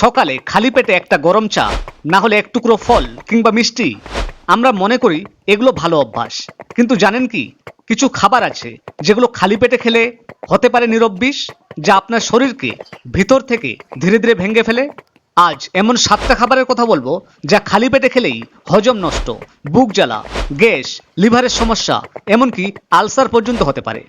সকালে খালি পেটে একটা গরম চা, না হলে এক টুকরো ফল কিংবা মিষ্টি। আমরা মনে করি এগুলো ভালো অভ্যাস। কিন্তু জানেন কি? কিছু খাবার আছে যেগুলো খালি পেটে খেলে হতে পারে নিরব্বিষ, যা আপনার শরীরকে ভিতর থেকে ধীরে ধীরে ভেঙে ফেলে। আজ এমন সাতটা খাবারের কথা বলব যা খালি পেটে খেলেই হজম নষ্ট, বুক জ্বালা, গ্যাস, লিভারের সমস্যা, এমনকি আলসার পর্যন্ত হতে পারে।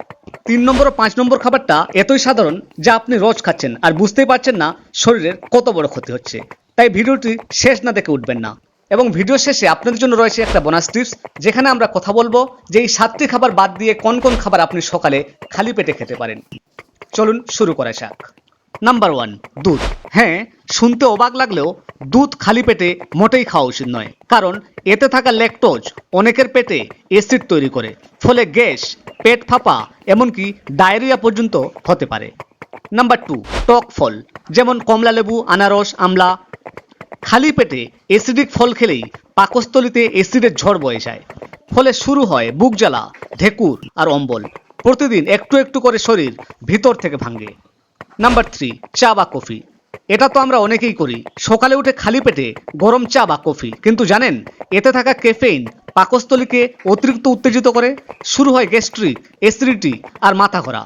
তিন নম্বর ও পাঁচ নম্বর খাবারটা এতই সাধারণ যা আপনি রোজ খাচ্ছেন আর বুঝতেই পারছেন না শরীরের কত বড় ক্ষতি হচ্ছে। তাই ভিডিওটি শেষ না দেখে উঠবেন না। এবং ভিডিও শেষে আপনাদের জন্য রয়েছে একটা বোনাস টিপস যেখানে আমরা কথা বলব যে এই সাতটি খাবার বাদ দিয়ে কোন কোন খাবার আপনি সকালে খালি পেটে খেতে পারেন। চলুন শুরু করা যাক। নাম্বার ওয়ান দুধ। হ্যাঁ শুনতে অবাক লাগলেও দুধ খালি পেটে মোটেই খাওয়া উচিত নয়। কারণ এতে থাকা ল্যাকটোজ অনেকের পেটে অ্যাসিড তৈরি করে, ফলে গ্যাস পেট ফাঁপা, এমনকি ডায়রিয়া পর্যন্ত হতে পারে। নাম্বার টু টক ফল, যেমন কমলা লেবু, আনারস, আমলা। খালি পেটে অ্যাসিডিক ফল খেলেই পাকস্থলিতে অ্যাসিডের ঝড় বয়ে যায়। ফলে শুরু হয় বুক জ্বালা, ঢেকুর আর অম্বল। প্রতিদিন একটু একটু করে শরীর ভিতর থেকে ভাঙে নাম্বার থ্রি চা বা কফি। এটা তো আমরা অনেকেই করি। সকালে উঠে খালি পেটে গরম চা বা কফি। কিন্তু জানেন, এতে থাকা ক্যাফেইন পাকস্থলীকে অতিরিক্ত উত্তেজিত করে, শুরু হয় গ্যাস্ট্রিক অ্যাসিডিটি আর মাথা ঘোরা।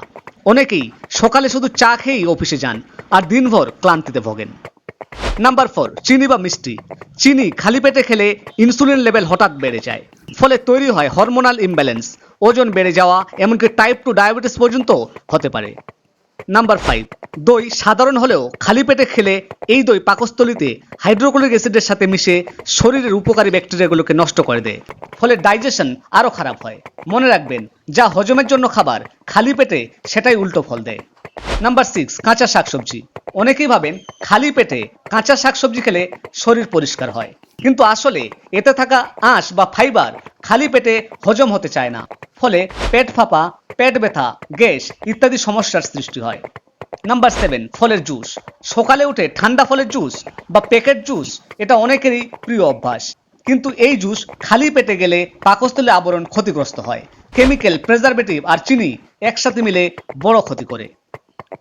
অনেকেই সকালে শুধু চা খেয়েই অফিসে যান আর দিনভর ক্লান্তিতে ভোগেন। নাম্বার ফোর, চিনি বা মিষ্টি। চিনি খালি পেটে খেলে ইনসুলিন লেভেল হঠাৎ বেড়ে যায়। ফলে তৈরি হয় হরমোনাল ইমব্যালেন্স। ওজন বেড়ে যাওয়া, এমনকি টাইপ টু ডায়াবেটিস পর্যন্ত হতে পারে। নাম্বার ফাইভ দই সাধারণ হলেও খালি পেটে খেলে এই দই পাকস্থলিতে হাইড্রোক্লোরিক অ্যাসিডের সাথে মিশে শরীরের উপকারী ব্যাকটেরিয়াগুলোকে নষ্ট করে দেয়। ফলে ডাইজেশন আরও খারাপ হয়। মনে রাখবেন, যা হজমের জন্য খাবার, খালি পেটে সেটাই উল্টো ফল দেয়। নাম্বার সিক্স কাঁচা শাকসবজি। অনেকেই ভাবেন, খালি পেটে কাঁচা শাকসবজি খেলে শরীর পরিষ্কার হয়। কিন্তু আসলে এতে থাকা আঁশ বা ফাইবার খালি পেটে হজম হতে চায় না। ফলে পেট ফাঁপা পেট ব্যথা, গ্যাস ইত্যাদি সমস্যার সৃষ্টি হয়। নাম্বার সেভেন ফলের জুস। সকালে উঠে ঠান্ডা ফলের জুস বা প্যাকেট জুস, এটা অনেকেরই প্রিয় অভ্যাস। কিন্তু এই জুস খালি পেটে গেলে পাকস্থলী আবরণ ক্ষতিগ্রস্ত হয়। কেমিক্যাল প্রেজারভেটিভ আর চিনি একসাথে মিলে বড় ক্ষতি করে।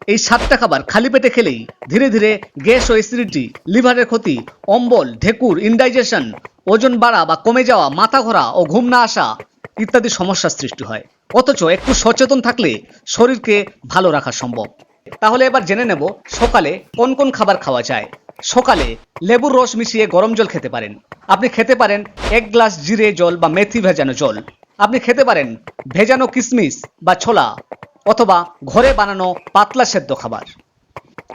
এই সাতটা খাবার খালি পেটে খেলেই ধীরে ধীরে গ্যাস ও অ্যাসিডিটি লিভারের ক্ষতি, অম্বল, ঢেকুর ইনডাইজেশন ওজন বাড়া বা কমে যাওয়া, মাথা ঘোরা ও ঘুম না আসা ইত্যাদি সমস্যার সৃষ্টি হয়। অথচ একটু সচেতন থাকলে শরীরকে ভালো রাখা সম্ভব। তাহলে এবার জেনে নেব সকালে কোন কোন খাবার খাওয়া যায়। সকালে লেবুর রস মিশিয়ে গরম জল খেতে পারেন। আপনি খেতে পারেন এক গ্লাস জিরে জল বা মেথি ভেজানো জল। আপনি খেতে পারেন ভেজানো কিশমিশ বা ছোলা অথবা ঘরে বানানো পাতলা সেদ্ধ খাবার।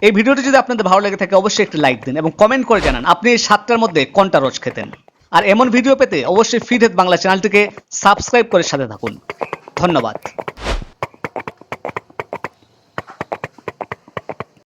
এই ভিডিওটি যদি আপনাদের ভালো লেগে থাকে, অবশ্যই একটি লাইক দিন এবং কমেন্ট করে জানান, আপনি এই সাতটার মধ্যে কোনটা রোজ খেতেন? আর এমন ভিডিও পেতে অবশ্যই ফিড বাংলা চ্যানেলটিকে সাবস্ক্রাইব করে সাথে থাকুন। ধন্যবাদ।